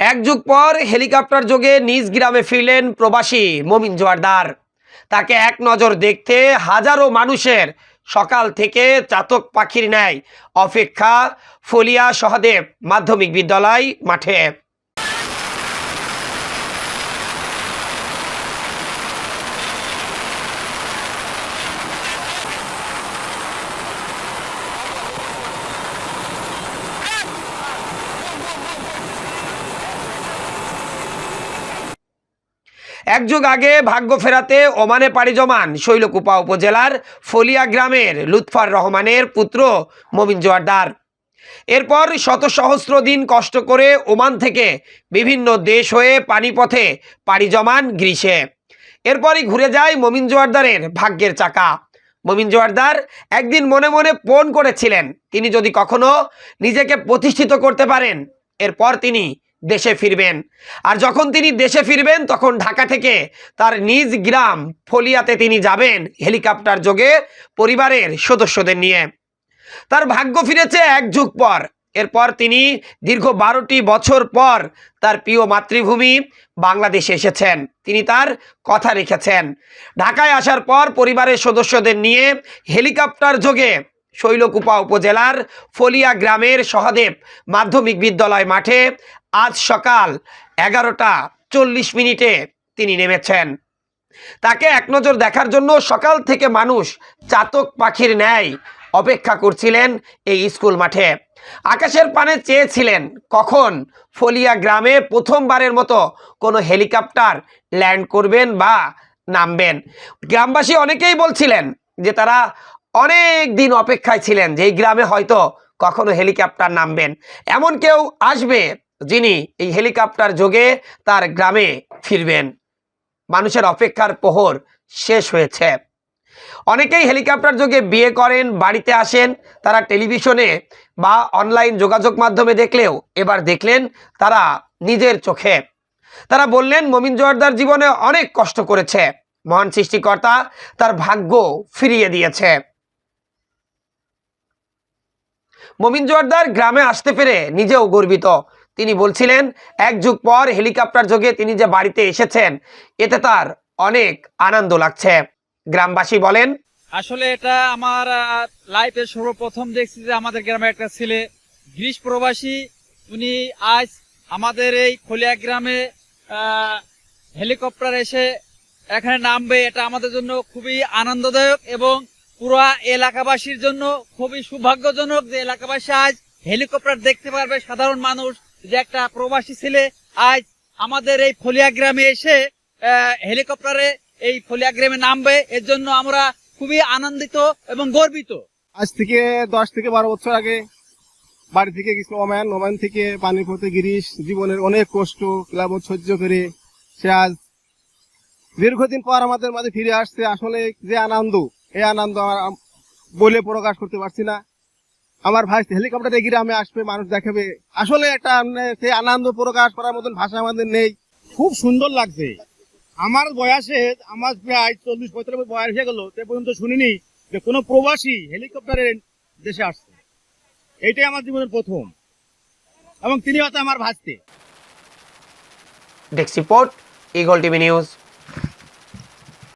এক যুগ পর হেলিকপ্টার যোগে নিজ গ্রামে ফিরলেন প্রবাসী মমিন জোয়ারদার। তাকে এক নজর দেখতে হাজারো মানুষের সকাল থেকে চাতক পাখির নেয় অপেক্ষা ফলিয়া সহদেব মাধ্যমিক বিদ্যালয় মাঠে। এক যুগ আগে ভাগ্য ফেরাতে ওমানে পাড়ি জমান শৈলকুপা উপজেলার ফলিয়া গ্রামের লুৎফার রহমানের পুত্র মমিন জোয়ারদার। এরপর শত সহস্র দিন কষ্ট করে ওমান থেকে বিভিন্ন দেশ হয়ে পানিপথে পাড়ি জমান গ্রীষে এরপরই ঘুরে যায় মমিন জোয়ারদারের ভাগ্যের চাকা। মমিন জোয়ারদার একদিন মনে মনে পণ করেছিলেন, তিনি যদি কখনো নিজেকে প্রতিষ্ঠিত করতে পারেন। এরপর তিনি দেশে ফিরবেন। আর যখন তিনি দেশে ফিরবেন, তখন ঢাকা থেকে তার নিজ গ্রাম ফলিয়াতে তিনি যাবেন হেলিকপ্টার যোগে পরিবারের সদস্যদের নিয়ে। তার ভাগ্য ফিরেছে এক যুগ পর। এরপর তিনি দীর্ঘ বারোটি বছর পর তার প্রিয় মাতৃভূমি বাংলাদেশে এসেছেন। তিনি তার কথা রেখেছেন। ঢাকায় আসার পর পরিবারের সদস্যদের নিয়ে হেলিকপ্টার যোগে শৈলকুপা উপজেলার ফলিয়া গ্রামের সহদেব মাধ্যমিক বিদ্যালয় মাঠে আজ সকাল এগারোটা চল্লিশ মিনিটে তিনি নেমেছেন। তাকে এক নজর দেখার জন্য সকাল থেকে মানুষ চাতক পাখির ন্যায় অপেক্ষা করছিলেন এই স্কুল মাঠে। আকাশের পানে চেয়েছিলেন কখন ফলিয়া গ্রামে প্রথমবারের মতো কোনো হেলিকপ্টার ল্যান্ড করবেন বা নামবেন। গ্রামবাসী অনেকেই বলছিলেন যে তারা অনেক দিন অপেক্ষায় ছিলেন যে গ্রামে হয়তো কখনো হেলিকপ্টার নামবেন। এমন কেউ আসবে যিনি এই হেলিকপ্টার যোগে তার গ্রামে ফিরবেন। মানুষের অপেক্ষার প্রহর শেষ হয়েছে। অনেকেই হেলিকপ্টার যোগে বিয়ে করেন, বাড়িতে আসেন, তারা টেলিভিশনে বা অনলাইন যোগাযোগ মাধ্যমে দেখলেও এবার দেখলেন তারা নিজের চোখে। তারা বললেন, মমিন জোয়ারদার জীবনে অনেক কষ্ট করেছে। মহান সৃষ্টিকর্তা তার ভাগ্য ফিরিয়ে দিয়েছে। মমিন জোয়ারদার গ্রামে আসতে পেরে নিজেও গর্বিত। তিনি বলছিলেন, এক যুগ পর হেলিকপ্টার যোগে তিনি যে বাড়িতে এসেছেন, এতে তার অনেক আনন্দ লাগছে। গ্রামবাসী বলেন, আসলে এটা আমার লাইফে সর্বপ্রথম দেখছি যে আমাদের গ্রামে একটা ছেলে গ্রীষ প্রবাসী। উনি আজ আমাদের এই খলিয়া গ্রামে হেলিকপ্টার এসে এখানে নামবে, এটা আমাদের জন্য খুবই আনন্দদায়ক এবং পুরো এলাকাবাসীর জন্য খুবই সৌভাগ্যজনক যে এলাকাবাসী আজ হেলিকপ্টার দেখতে পারবে সাধারণ মানুষ। যে একটা প্রবাসী ছেলে আজ আমাদের এই ফলিয়া গ্রামে এসে হেলিকপ্টারে এই ফলিয়া গ্রামে নামবে, এর জন্য আমরা খুবই আনন্দিত এবং গর্বিত। আজ থেকে দশ থেকে বারো বছর আগে বাড়ি থেকে গেছিল ওমান। ওমান থেকে পানি পথে গিরিশ জীবনের অনেক কষ্ট, ক্লাবত সহ্য করে সে আজ দীর্ঘদিন পর আমাদের মাঝে ফিরে আসছে। আসলে যে আনন্দ, এই আনন্দ আমার বলে প্রকাশ করতে পারছি না। আমার ভাই হেলিকপ্টারে গ্রামে আসবে, মানুষ দেখাবে। আসলে একটা মানে সেই আনন্দ প্রকাশ করার মতন ভাষা আমাদের নেই। খুব সুন্দর লাগছে। আমার বয়সে, আমার প্রায় চল্লিশ পঁয়তাল্লিশ বয়স হয়ে গেল, সে পর্যন্ত শুনিনি যে কোনো প্রবাসী হেলিকপ্টারে দেশে আসছে। এইটাই আমার জীবনের প্রথম। এবং তিনি হয়তো আমার ভাসতে desk report Eagle TV news